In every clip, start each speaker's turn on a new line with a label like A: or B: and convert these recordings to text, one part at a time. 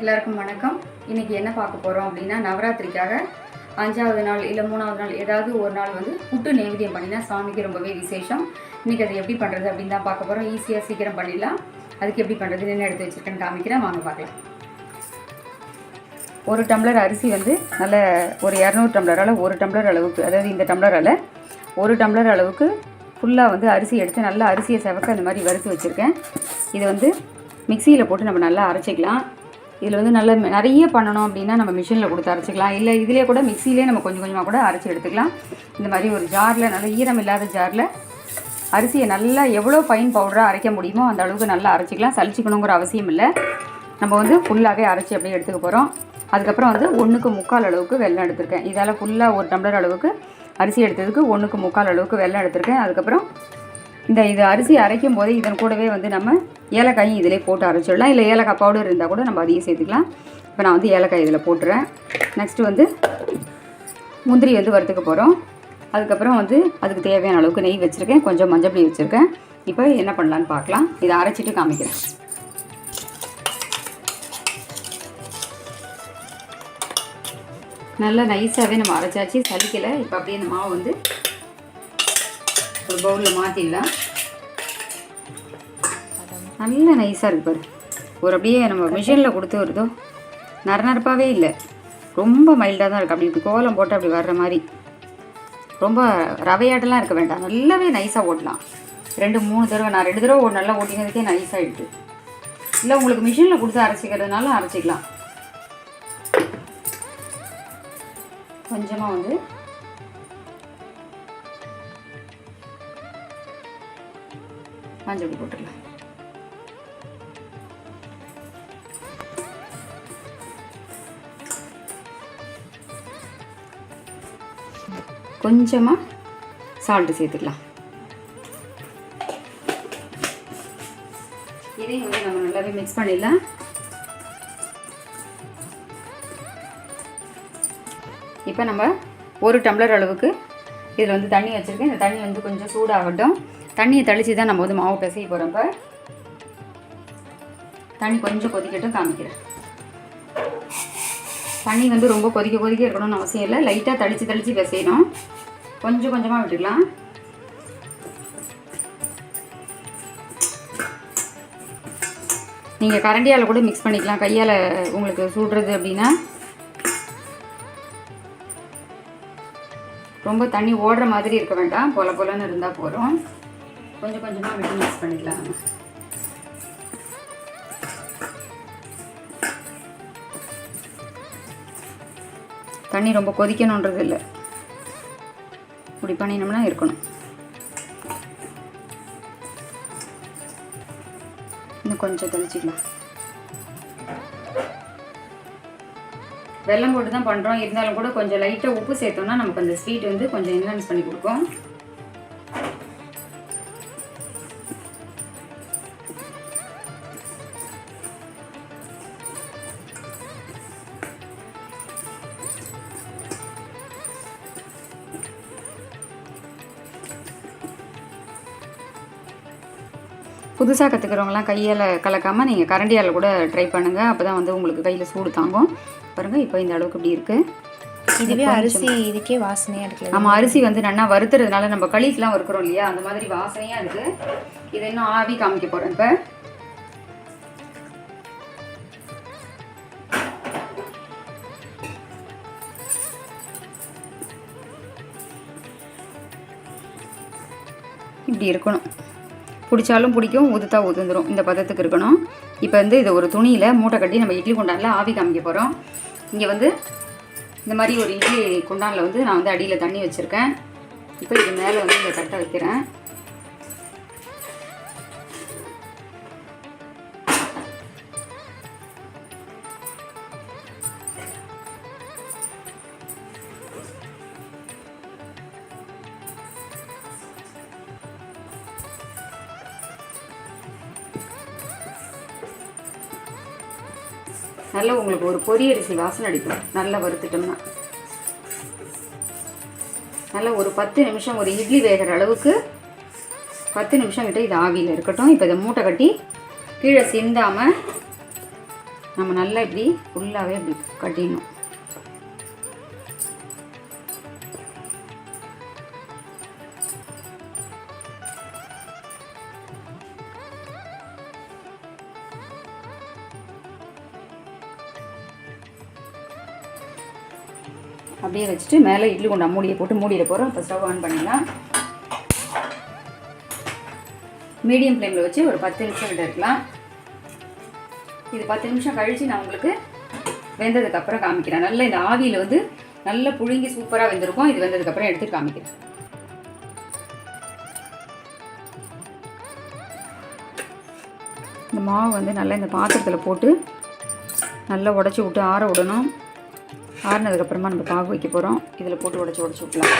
A: எல்லாருக்கும் வணக்கம். இன்னைக்கு என்ன பார்க்க போகிறோம் அப்படின்னா நவராத்திரிக்காக அஞ்சாவது நாள் இல்லை மூணாவது நாள் ஏதாவது ஒரு நாள் வந்து புட்டு நைவேத்தியம் பண்ணினா சாமிக்கு ரொம்பவே விசேஷம். இன்னைக்கு அதை எப்படி பண்ணுறது அப்படின்னு தான் பார்க்க போகிறோம் ஈஸியாக சீக்கிரம் பண்ணிடலாம். அதுக்கு எப்படி பண்ணுறது என்ன எடுத்து வச்சுருக்கேன்னு காமிக்கிறேன். வாங்க பார்க்கலாம். ஒரு டம்ளர் அரிசி வந்து நல்ல ஒரு இரநூறு டம்ளரால் ஒரு டம்ளர் அளவுக்கு அதாவது இந்த டம்ளரால் ஒரு டம்ளர் அளவுக்கு ஃபுல்லாக வந்து அரிசி எடுத்து நல்லா அரிசியை செவக்க அந்த மாதிரி வறுத்து வச்சுருக்கேன். இது வந்து மிக்சியில் போட்டு நம்ம நல்லா அரைச்சிக்கலாம். இதில் வந்து நல்ல நிறைய பண்ணணும் அப்படின்னா நம்ம மிஷினில் கொடுத்து அரைச்சிக்கலாம். இல்லை இதிலே கூட மிக்சிலே நம்ம கொஞ்சம் கொஞ்சமாக கூட அரைச்சி எடுத்துக்கலாம். இந்த மாதிரி ஒரு ஜாரில் நல்ல ஈரம் இல்லாத ஜாரில் அரிசியை நல்லா எவ்வளோ ஃபைன் பவுடராக அரைக்க முடியுமோ அந்த அளவுக்கு நல்லா அரைச்சிக்கலாம். சளிச்சிக்கணுங்கிற அவசியம் இல்லை. நம்ம வந்து ஃபுல்லாகவே அரைச்சி அப்படியே எடுத்துக்க போகிறோம் அதுக்கப்புறம் வந்து ஒன்றுக்கு முக்கால் அளவுக்கு வெல்லம் எடுத்திருக்கேன். இதால் ஃபுல்லாக ஒரு டம்ளர் அளவுக்கு அரிசி எடுத்ததுக்கு ஒன்றுக்கு முக்கால் அளவுக்கு வெள்ளம் எடுத்திருக்கேன். அதுக்கப்புறம் இந்த இது அரிசி அரைக்கும் போதே இதன் கூடவே வந்து நம்ம ஏலக்காயும் இதிலே போட்டு அரைச்சிடலாம். இல்லை ஏலக்காய் பவுடர் இருந்தால் கூட நம்ம அதையும் சேர்த்துக்கலாம். இப்போ நான் வந்து ஏலக்காய் இதில் போட்டுறேன். நெக்ஸ்ட்டு வந்து முந்திரி வந்து வறுத்துக்க போகிறோம் அதுக்கப்புறம் வந்து அதுக்கு தேவையான அளவுக்கு நெய் வச்சுருக்கேன். கொஞ்சம் மஞ்சள் பொடி வச்சுருக்கேன். இப்போ என்ன பண்ணலான்னு பார்க்கலாம். இதை அரைச்சிட்டு காமிக்கிறேன். நல்லா நைஸாகவே நம்ம அரைச்சாச்சு. சலிக்கலை இப்போ அப்படியே இந்த மாவு வந்து ஒரு பவுலில் மாற்றிடலாம் நல்ல நைஸாக இருக்கு பாரு. ஒரு அப்படியே நம்ம மிஷினில் கொடுத்து வருதோ? நரநரப்பாகவே இல்லை. ரொம்ப மைல்டாக தான் இருக்குது அப்படி இப்படி கோலம் போட்டு அப்படி வர்ற மாதிரி. ரொம்ப ரவையாட்டெல்லாம் இருக்க வேண்டாம். நல்லாவே நைஸாக ஓட்டலாம். ரெண்டு மூணு தடவை நான் ரெண்டு தடவை நல்லா நல்லா ஓட்டினதுக்கே ஆகிட்டு இல்லை உங்களுக்கு மிஷினில் கொடுத்து அரைச்சிக்கிறதுனால அரைச்சிக்கலாம். கொஞ்சமாக வந்து மஞ்சள் பொடி போட்டுடலாம் கொஞ்சமாக சால்ட்டு சேர்த்துக்கலாம். இதையும் வந்து நம்ம நல்லாவே மிக்ஸ் பண்ணிடலாம். இப்போ நம்ம ஒரு டம்ளர் அளவுக்கு இதில் வந்து தண்ணி வச்சுருக்கேன். இந்த தண்ணி வந்து கொஞ்சம் சூடாகட்டும். தண்ணியை தெளித்து தான் நம்ம வந்து மாவு பிசைய போகிறப்ப தண்ணி கொஞ்சம் கொதிக்கட்டும் காமிக்கிறேன். தண்ணி வந்து ரொம்ப கொதிக்க கொதிக்க இருக்கணும்னு அவசியம் இல்லை. லைட்டாக தளித்து தளித்து பிசையணும். கொஞ்சம் கொஞ்சமாக விட்டுக்கலாம் நீங்கள் கரண்டியால் கூட மிக்ஸ் பண்ணிக்கலாம். கையால் உங்களுக்கு சுடுறது அப்படின்னா. ரொம்ப தண்ணி ஓடுற மாதிரி இருக்க வேண்டாம். பொல பொலன்னு இருந்தால் போதும். கொஞ்சம் கொஞ்சமாக விட்டு மிக்ஸ் பண்ணிக்கலாம். நம்ம தண்ணி ரொம்ப கொதிக்கணுன்றது இல்லை. இப்படி பண்ணினோம்னா இருக்கணும். இன்னும் கொஞ்சம் தெளிச்சிக்கலாம். வெள்ளம் போட்டு தான் பண்ணுறோம் இருந்தாலும் கூட கொஞ்சம் லைட்டாக உப்பு சேர்த்தோம்னா நமக்கு அந்த ஸ்வீட் வந்து கொஞ்சம் என்ஹான்ஸ் பண்ணி கொடுக்கும். புதுசாக கற்றுக்கிறவங்களாம் கையால் கலக்காமல் நீங்கள் கரண்டியால் கூட ட்ரை பண்ணுங்கள் அப்போ தான் வந்து உங்களுக்கு கையில் சூடு தாங்கும். பாருங்கள் இப்போ இந்த அளவுக்கு இப்படி இருக்குது
B: இதுவே அரிசி இதுக்கே வாசனையா இருக்குல்ல?
A: ஆமாம் அரிசி வந்து நல்லா வறுத்துறதுனால நம்ம களிக்கெலாம் வறுக்கிறோம் இல்லையா? அந்த மாதிரி வாசனையாக இருக்குது இதை இன்னும் ஆவி காமிக்க போகிறேன் இப்போ. இப்படி இருக்கணும். பிடிச்சாலும் பிடிக்கும் உதுத்தா உதுந்துரும். இந்த பதத்துக்கு இருக்கணும். இப்போ வந்து இதை ஒரு துணியில் மூட்டை கட்டி நம்ம இட்லி குண்டானில் ஆவி காமிக்க போகிறோம் இங்கே வந்து இந்த மாதிரி ஒரு இட்லி குண்டானில் வந்து நான் வந்து அடியில் தண்ணி வச்சுருக்கேன். இப்போ இது மேலே வந்து இந்த கட்டை வைக்கிறேன். நல்ல உங்களுக்கு ஒரு பொரியரிசி வாசனை அடிக்கும். நல்லா வறுத்துட்டோம்னா. நல்லா ஒரு பத்து நிமிஷம் ஒரு இட்லி வேகிற அளவுக்கு பத்து நிமிஷம் கிட்ட இது ஆவியில் இருக்கட்டும். இப்போ இதை மூட்டை கட்டி கீழே சிந்தாமல் நம்ம நல்லா இப்படி ஃபுல்லாகவே இப்படி கட்டிடணும். அப்படியே வச்சுட்டு மேலே இட்லி கொண்டா மூடியை போட்டு மூடிட போகிறோம் இப்போ ஸ்டவ் ஆன் பண்ணிடலாம். மீடியம் ஃப்ளேமில் வச்சு ஒரு பத்து நிமிஷம் கிட்ட இருக்கலாம். இது பத்து நிமிஷம் கழித்து நான் உங்களுக்கு வெந்ததுக்கப்புறம் காமிக்கிறேன். நல்லா இந்த ஆவியில் வந்து நல்லா புழுங்கி சூப்பராக வெந்திருக்கும். இது வெந்ததுக்கப்புறம் எடுத்து காமிக்கிறேன். இந்த மாவு வந்து நல்லா இந்த பாத்திரத்தில் போட்டு நல்லா உடச்சி விட்டு ஆற விடணும். ஆறினதுக்கப்புறமா நம்ம பாகு வைக்க போகிறோம் இதில் போட்டு உடச்சி உடச்சி விட்லாம்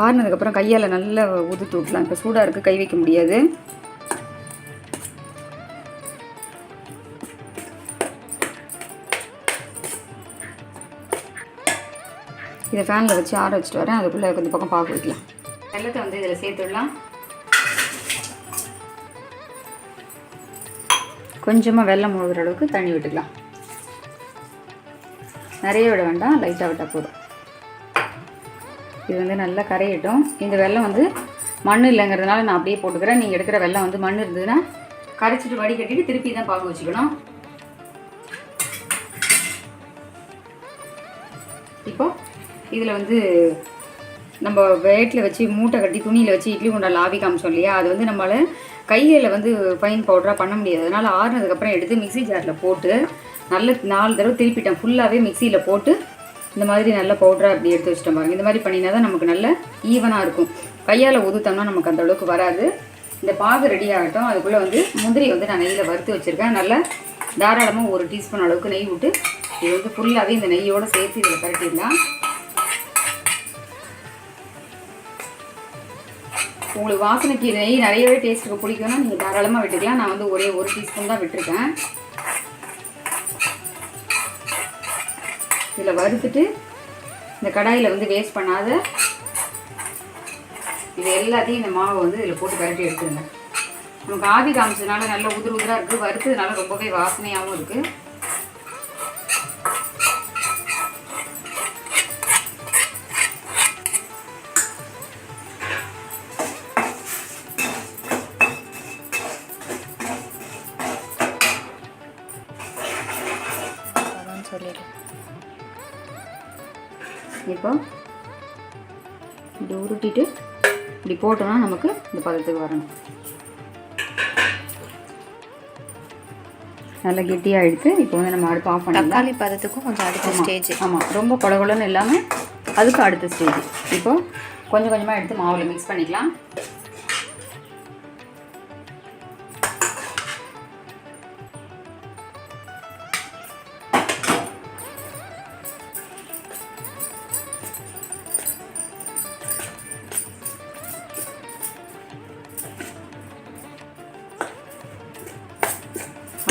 A: ஆறுனதுக்கப்புறம் கையால் நல்லா உதுத்து விட்லாம் இப்போ சூடாக இருக்குது கை வைக்க முடியாது. இதை ஃபேனில் வச்சு ஆற வச்சுட்டு வரேன். அதுக்குள்ளே கொஞ்சம் பக்கம் பாக்கு வைக்கலாம். வெள்ளத்தை வந்து இதில் சேர்த்துடலாம். கொஞ்சமாக வெள்ளம் முழுகிற அளவுக்கு தண்ணி விட்டுக்கலாம். நிறைய விட வேண்டாம். லைட்டாக விட்டால் போதும். இது வந்து நல்லா கரையட்டும். இந்த வெல்லம் வந்து மண் இல்லைங்கிறதுனால நான் அப்படியே போட்டுக்கிறேன். நீங்கள் எடுக்கிற வெல்லம் வந்து மண் இருந்ததுன்னா கரைச்சிட்டு வடிகட்டிட்டு திருப்பி தான் பாகு வச்சுக்கணும். இதில் வந்து நம்ம வேட்டில் வச்சு மூட்டை கட்டி துணியில் வச்சு இட்லி குண்டால் ஆவி காமிச்சோம் இல்லையா? அது வந்து நம்மளால் கையில் வந்து ஃபைன் பவுடராக பண்ண முடியாது. அதனால் ஆறுனதுக்கப்புறம் எடுத்து மிக்ஸி ஜாரில் போட்டு நல்ல நாலு தடவை திருப்பிட்டேன். ஃபுல்லாகவே மிக்சியில் போட்டு இந்த மாதிரி நல்ல பவுடராக அப்படி எடுத்து வச்சிட்டோம் பாருங்க. இந்த மாதிரி பண்ணினா தான் நமக்கு நல்ல ஈவனாக இருக்கும். கையால் ஊதுத்தோம்னா நமக்கு அந்த அளவுக்கு வராது. இந்த பாகு ரெடி ஆகட்டும். அதுக்குள்ளே வந்து முந்திரி வந்து நான் நெய்யில் வறுத்து வச்சுருக்கேன். நல்லா தாராளமாக ஒரு டீஸ்பூன் அளவுக்கு நெய் விட்டு இது வந்து ஃபுல்லாகவே இந்த நெய்யோடு சேர்த்து இதில் பரட்டிடலாம். உங்களுக்கு வாசனைக்கு நெய் நிறையவே டேஸ்ட்டுக்கு பிடிக்கும்னா நீங்கள் தாராளமாக விட்டுக்கலாம். நான் வந்து ஒரே ஒரு டீஸ்பூன் தான் விட்டுருக்கேன். இதில் வறுத்துட்டு இந்த கடாயில் வந்து வேஸ்ட் பண்ணாத இது எல்லாத்தையும் இந்த மாவை வந்து இதில் போட்டு கரட்டி எடுத்துருங்க. நமக்கு ஆவி காமிச்சதுனால நல்ல உதிர் உதிராக இருக்குது வறுத்ததுனால ரொம்பவே வாசனையாகவும் இருக்குது
B: அதான் சொல்லிடு.
A: இப்போ இப்படி உருட்டிட்டு இப்படி போட்டோம்னா நமக்கு இந்த பதத்துக்கு வரணும். நல்லா கெட்டியாக எடுத்து இப்போ வந்து நம்ம அடுப்பு ஆஃப் பண்ணிடலாம்.
B: தக்காளி பதத்துக்கும் கொஞ்சம் அடுத்த ஸ்டேஜ்
A: ஆமாம் ரொம்ப குளகுளன்னு இல்லாமல் அதுக்கு அடுத்த ஸ்டேஜ் இப்போ கொஞ்சம் கொஞ்சமாக எடுத்து மாவில் மிக்ஸ் பண்ணிக்கலாம்.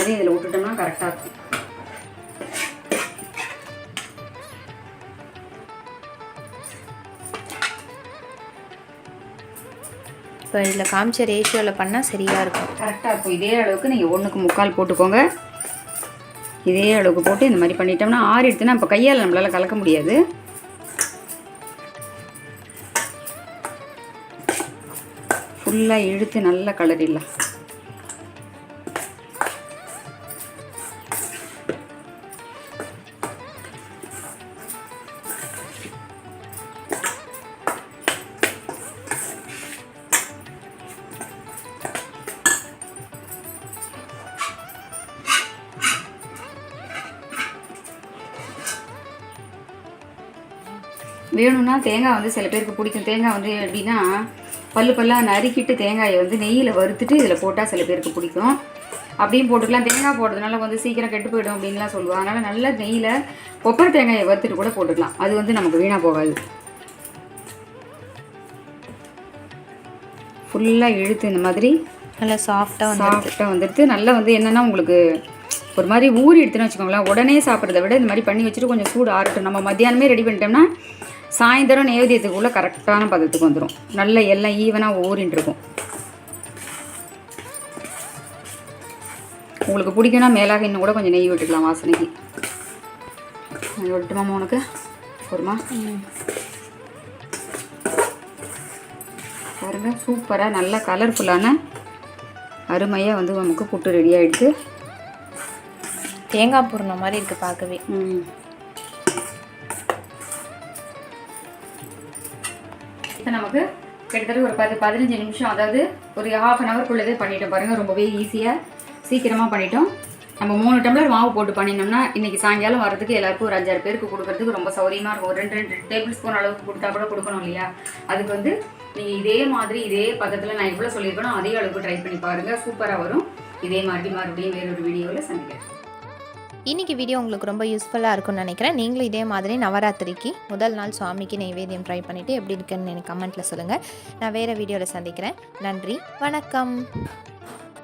A: அதே இதில் விட்டுட்டோம்னா கரெக்டாக இருக்கும்.
B: இப்போ இதில் காமிச்ச ரேஷியோவில் பண்ணால் சரியாக இருக்கும்.
A: கரெக்டாக இருக்கும். இதே அளவுக்கு நீங்கள் ஒன்றுக்கு முக்கால் போட்டுக்கோங்க. இதே அளவுக்கு போட்டு இந்த மாதிரி பண்ணிட்டோம்னா ஆறிடுச்சுன்னா இப்போ கையால் நம்மளால் கலக்க முடியாது. ஃபுல்லாக இழுத்து நல்லா கலரிடலாம். வேணும்னா தேங்காய் வந்து சில பேருக்கு பிடிக்கும். தேங்காய் வந்து எப்படின்னா பல்லு பல்லாக நறுக்கிட்டு தேங்காயை வந்து நெய்யில் வறுத்துட்டு இதில் போட்டால் சில பேருக்கு பிடிக்கும். அப்படியும் போட்டுக்கலாம். தேங்காய் போடுறதுனால வந்து சீக்கிரம் கெட்டு போயிடும் அப்படின்லாம் சொல்லுவாங்க. அதனால் நல்ல நெய்யில் கொப்பரை தேங்காயை வறுத்துட்டு கூட போட்டுக்கலாம். அது வந்து நமக்கு வீணாக போகாது. ஃபுல்லாக இழுத்து இந்த மாதிரி
B: நல்லா சாஃப்டாக
A: சாஃப்டாக வந்துடுது. நல்லா வந்து என்னென்னா உங்களுக்கு ஒரு மாதிரி ஊறி எடுத்துன்னு வச்சுக்கோங்களேன். உடனே சாப்பிட்றத விட இந்த மாதிரி பண்ணி வச்சுட்டு கொஞ்சம் சூடு ஆறட்டும். நம்ம மத்தியானமே ரெடி பண்ணிட்டோம்னா சாயந்தரம் நைவேத்தியத்துக்குள்ளே கரெக்டான பதத்துக்கு வந்துடும் நல்ல எல்லாம் ஈவனாக ஊறின்னு இருக்கும் உங்களுக்கு பிடிக்கும்னா மேலாக இன்னும் கூட கொஞ்சம் நெய் விட்டுக்கலாம் வாசனைக்கு. நெய் விட்டுமாமா உனக்கு? ஒருமா பாருங்க சூப்பராக நல்ல கலர்ஃபுல்லான அருமையாக வந்து நமக்கு புட்டு ரெடி ஆகிடுது
B: தேங்காய் பூர்ண மாதிரி இருக்குது பார்க்கவே.
A: இப்போ நமக்கு கிட்டத்தட்ட ஒரு பத்து பதினஞ்சு நிமிஷம் அதாவது ஒரு ஹாஃப் அன் ஹவர்க்குள்ளதே பண்ணிட்டோம் பாருங்கள் ரொம்பவே ஈஸியாக சீக்கிரமாக பண்ணிட்டோம். நம்ம மூணு டம்ளர் மாவு போட்டு பண்ணினோம்னா இன்னைக்கு சாயங்காலம் வரதுக்கு எல்லாருக்கும் ஒரு அஞ்சாறு பேருக்கு கொடுக்கறதுக்கு ரொம்ப சௌரியமாக இருக்கும். ஒரு ரெண்டு ரெண்டு டேபிள் ஸ்பூன் அளவுக்கு கொடுத்தா கூட கொடுக்கணும் இல்லையா? அதுக்கு வந்து நீங்கள் இதே மாதிரி இதே பக்கத்தில் நான் எவ்வளோ சொல்லியிருக்கேனோ அதே அளவுக்கு ட்ரை பண்ணி பாருங்கள் சூப்பராக வரும். இதே மாதிரி மறுபடியும் வேறொரு வீடியோவில் சந்திக்கிறேன்
B: இன்னைக்கு வீடியோ உங்களுக்கு ரொம்ப யூஸ்ஃபுல்லாக இருக்கும்னு நினைக்கிறேன். நீங்களும் இதே மாதிரி நவராத்திரிக்கு முதல் நாள் சுவாமிக்கு நைவேத்தியம் ட்ரை பண்ணிவிட்டு எப்படி இருக்குன்னு எனக்கு கமெண்ட்டில் சொல்லுங்கள் நான் வேறு வீடியோவில் சந்திக்கிறேன். நன்றி. வணக்கம்.